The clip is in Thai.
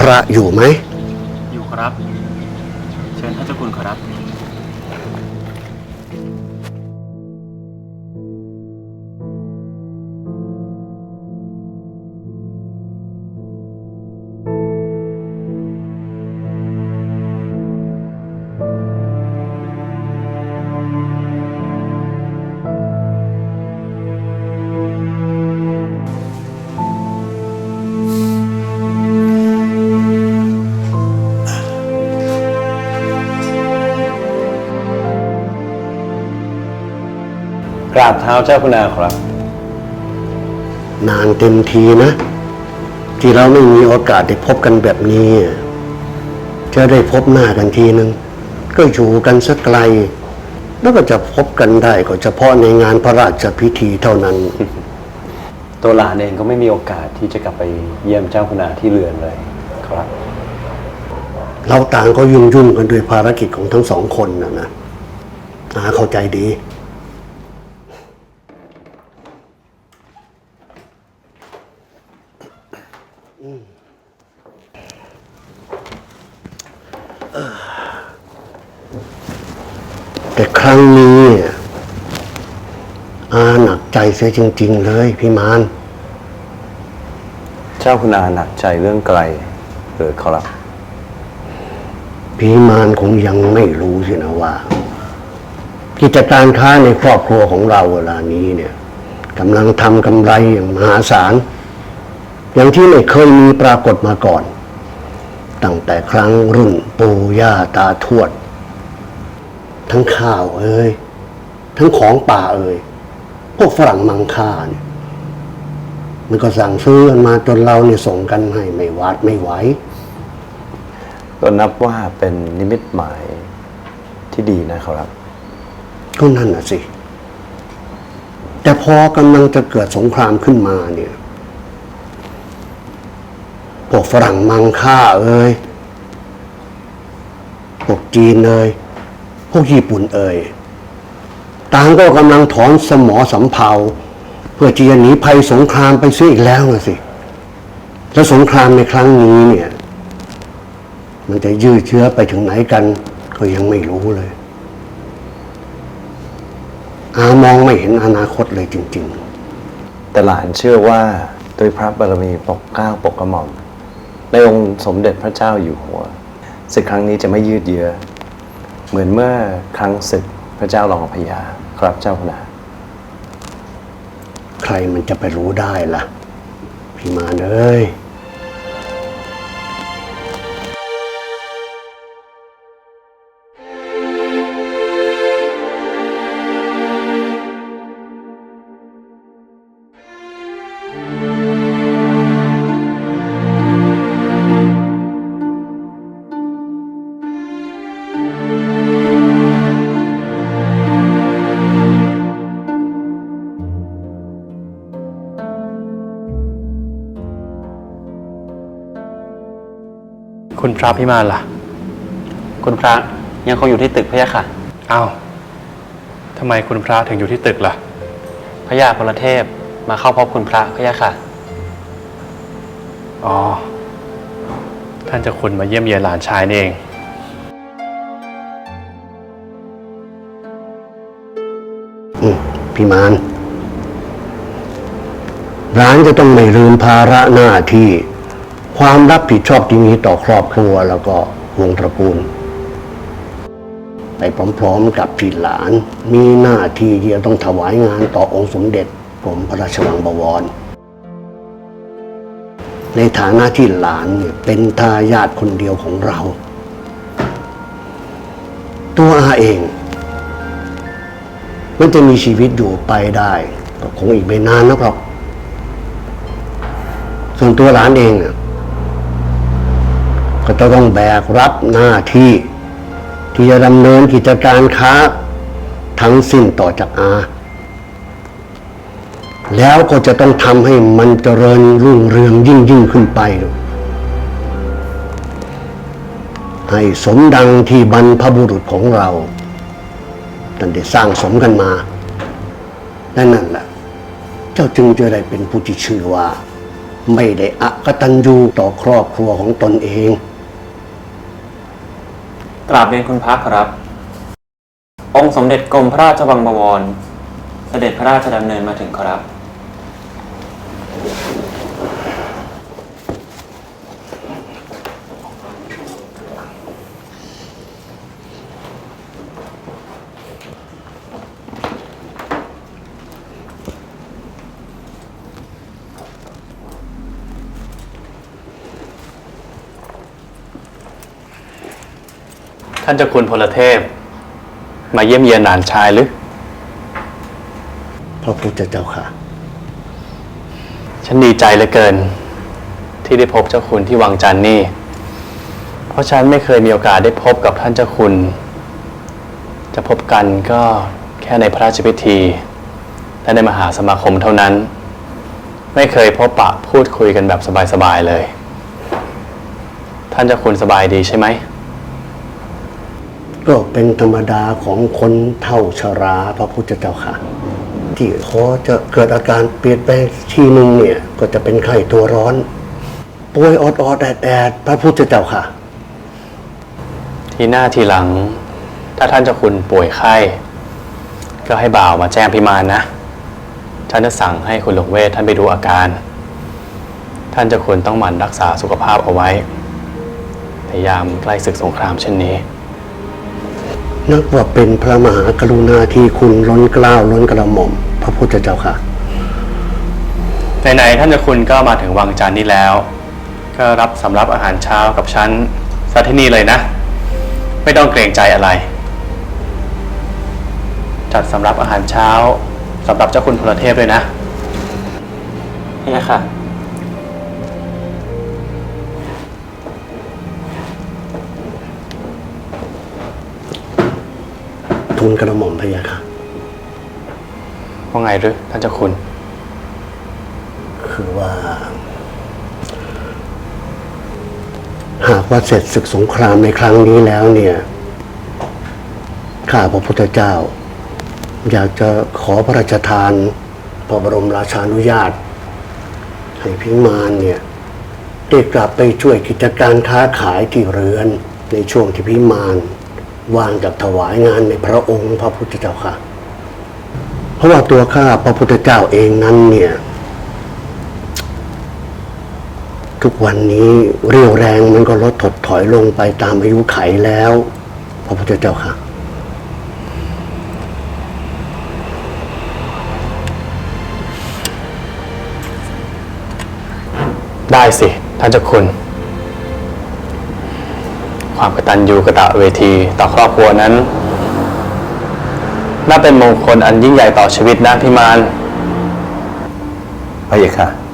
พระอยู่ไหม อยู่ครับ กราบเท้าเจ้าคุณอาครับ นานเต็มทีนะ ที่เราไม่มีโอกาสได้พบกันแบบนี้จะได้พบหน้ากันทีนึง ก็อยู่กันสักไกล แล้วก็จะพบกันได้ก็เฉพาะในงานพระราชพิธีเท่านั้น ตัวหลานเองก็ไม่มีโอกาสที่จะกลับไปเยี่ยมเจ้าคุณอาที่เรือนเลยครับ เราต่างก็ยุ่งยุ่งๆกันด้วยภารกิจของทั้งสองคนนะนะอาเข้าใจดี แต่ครั้งนี้อาหนักใจเสียจริง ๆ เลยพี่มานเจ้าคุณอาหนักใจเรื่องไกลหรือครับ พี่มานคงยังไม่รู้สินะว่า กิจการค้าในครอบครัวของเราเวลานี้เนี่ยกำลังทำกำไรอย่างมหาศาลอย่างที่ไม่เคยมีปรากฏมาก่อน ตั้งแต่ครั้งรุ่นปู่ย่าตาทวด ทั้งข้าวเอ้ยทั้งของป่าเอ้ยพวกฝรั่งมังค่าเนี่ยมันก็สั่งซื้อกันมาจนเราเนี่ยส่งกันให้ไม่หวาดไม่ไหวก็นับว่าเป็นนิมิตหมายที่ดีนะครับก็นั่นน่ะสิ แต่พอกำลังจะเกิดสงครามขึ้นมาเนี่ย พวกฝรั่งมังค่าเอ้ยพวกจีนเอ้ยพวกญี่ปุ่นเอ้ยต่างก็กำลังถอนสมอสำเภาเพื่อจะหนีภัยสงครามไปซื้ออีกแล้วนะสิ แล้วสงครามในครั้งนี้เนี่ย มันจะยืดเชื้อไปถึงไหนกัน ก็ยังไม่รู้เลย อามองไม่เห็นอนาคตเลยจริง ๆ แต่หลานเชื่อว่าโดยพระบารมีปกเกล้าปกกระหม่อม ในองค์สมเด็จพระเจ้าอยู่หัวศึกครั้งนี้จะไม่ยืดเยื้อเหมือนเมื่อครั้งศึกพระเจ้ารองพญาครับเจ้าคุณอาใครมันจะไปรู้ได้ล่ะ พี่มานเอ้ย พระพิมานล่ะ คุณพระยังคงอยู่ที่ตึกพระยะค่ะอ้าวทำไมคุณพระถึงอยู่ที่ตึกล่ะ พระยาพลเทพมาเข้าพบคุณพระพระยะค่ะ อ๋อ ท่านเจะคุณมาเยี่ยมเยียนหลานชายนี่เอง อืมพี่มานร้านจะต้องไม่ลืมภาระหน้าที่ ความรับผิดชอบที่มีต่อครอบครัวแล้วก็วงตระกูล ไปพร้อมๆกับที่หลาน มีหน้าที่ที่จะต้องถวายงานต่อองค์สมเด็จกรมพระราชวังบวร ในฐานะที่หลานเป็นทายาทคนเดียวของเรา ตัวอาเองมันจะมีชีวิตอยู่ไปได้ก็คงอีกไม่นานนักหรอกส่วนตัวหลานเองน่ะ ก็จะต้องแบกรับหน้าที่ ที่จะดำเนินกิจการค้าทั้งสิ้นต่อจากอา แล้วก็จะต้องทำให้มันเจริญรุ่งเรืองยิ่งยิ่งขึ้นไป ให้สมดังที่บรรพบุรุษของเราท่านได้สร้างสมกันมาและนั่นแหละ เจ้าจึงจะได้เป็นผู้ที่ชื่อว่า ไม่ได้อะกตัญญูต่อครอบครัวของตนเอง กราบเรียนคุณพระครับ องค์สมเด็จกรมพระราชวังบวร เสด็จพระราชดำเนินมาถึงครับ ท่านเจ้าคุณพลเทพ มาเยี่ยมเยียนหลานชายหรือ พระพุทธเจ้าค่ะ ฉันดีใจเหลือเกิน ที่ได้พบเจ้าคุณที่วังจันทร์นี่ เพราะฉันไม่เคยมีโอกาสได้พบกับท่านเจ้าคุณ จะพบกันก็แค่ในพระราชพิธี และในมหาสมาคมเท่านั้น ไม่เคยพบปะพูดคุยกันแบบสบายๆเลย ท่านเจ้าคุณสบายดีใช่ไหม ก็เป็นธรรมดาของคนเท่าชราพระพุทธเจ้าค่ะ ที่พอจะเกิดอาการเปลี่ยนแปลงทีหนึ่งเนี่ย ก็จะเป็นไข้ตัวร้อนป่วยออดอดแอดแอดพระพุทธเจ้าค่ะ ทีหน้าทีหลัง ถ้าท่านเจ้าคุณป่วยไข้ ก็ให้บ่าวมาแจ้งพิมานนะฉันจะสั่งให้คุณหลวงเวทท่านไปดูอาการ ท่านเจ้าคุณต้องหมั่นรักษาสุขภาพเอาไว้ในยามใกล้ศึกสงครามเช่นนี้ นับว่าเป็นพระมหากรุณาธิคุณล้นเกล้าวล้นกระหม่อม พระพุทธเจ้าค่ะไหนๆท่านเจ้าคุณก็มาถึงวังจันทร์นี้แล้ว ก็รับสำรับอาหารเช้ากับฉันซะที่นี่เลยนะ ไม่ต้องเกรงใจอะไร จัดสำรับอาหารเช้าสำหรับเจ้าคุณพลเทพด้วยนะนี่ค่ะ ทูลกระหม่อมพระยาค่ะ ว่าไงหรือท่านเจ้าคุณ คือว่า หากว่าเสร็จศึกสงครามในครั้งนี้แล้วเนี่ย ข้าพระพุทธเจ้า อยากจะขอพระราชทาน พระบรมราชานุญาต ให้พิมานเนี่ยได้กลับไปช่วยกิจการค้าขายที่เรือนในช่วงที่พิมาน วางจากถวายงานในพระองค์พระพุทธเจ้าค่ะ เพราะว่าตัวข้าพระพุทธเจ้าเองนั้นเนี่ย ทุกวันนี้เรี่ยวแรงมันก็ลดถดถอยลงไปตามอายุไขแล้ว พระพุทธเจ้าค่ะ ได้สิท่านเจ้าคุณ ความกตัญญูกตเวที ต่อครอบครัวนั้นน่าเป็นมงคลอันยิ่งใหญ่ต่อชีวิตนะพี่มานพระเยาค่ะ